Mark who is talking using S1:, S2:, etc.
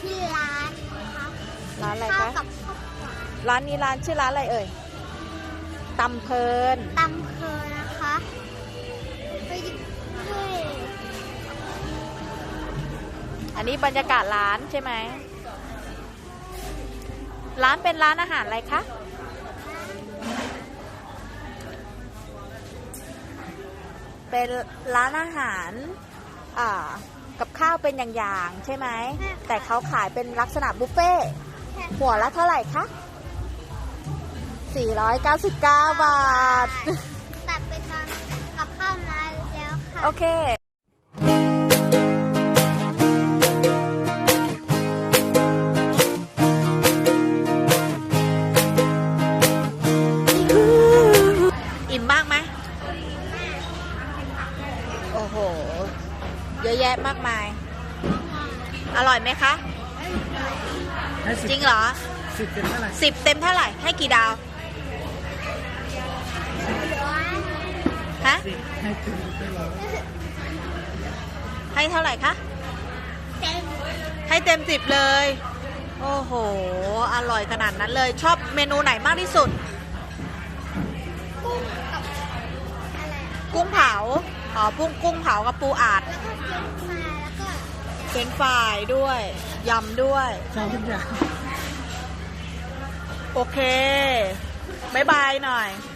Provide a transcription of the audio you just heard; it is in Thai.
S1: ที่ร้านนะคะ
S2: ร้านอะไร
S1: ข้าว
S2: คะ
S1: กับข้าวหวาน
S2: ร้านนี้ร้านชื่อร้านอะไรเอ่ยตำเพลิน
S1: ตำเพลินนะคะไปดิเฮ้ย
S2: อันนี้บรรยากาศร้านใช่ไหม ร้านเป็นร้านอาหารอะไรคะ เป็นร้านอาหาร อ่า กับข้าวเป็นอย่างๆ ใช่ไหม แต่เขาขายเป็นลักษณะบุฟเฟ่ต์หัวละเท่าไหร่คะ 499 บาท
S1: ตัดไปตอนกับข้าวมาแล้วค่ะ
S2: โอเคอิ่มมากไหมโอ้โห เยอะแยะมากมาย อร่อยไหมคะ
S3: ให้สิบ
S2: จริงเหรอ
S3: สิบเป็นเท่าไหร่
S2: สิบเต็มเท่าไหร่ ให้กี่ดาวฮะ
S3: สิบให้ถึงไปร้อย
S2: ให้เท่าไหร่คะ
S1: เต็ม
S2: ให้เต็มสิบเลย โอ้โห อร่อยขนาดนั้นเลย ชอบเมนูไหนมากที่สุด
S1: กุ้งกับอะไรอะ
S2: กุ้งเผา อ๋อกุ้งกุ้งเผากับปูอาด
S1: แล้วก็เฟรนช์ฟรายแล้วก็
S2: เฟรนช์ฟรายด้วย ยำด้วย
S3: ชอบทุกอย่าง
S2: โอเค บ๊ายบายหน่อย
S1: บ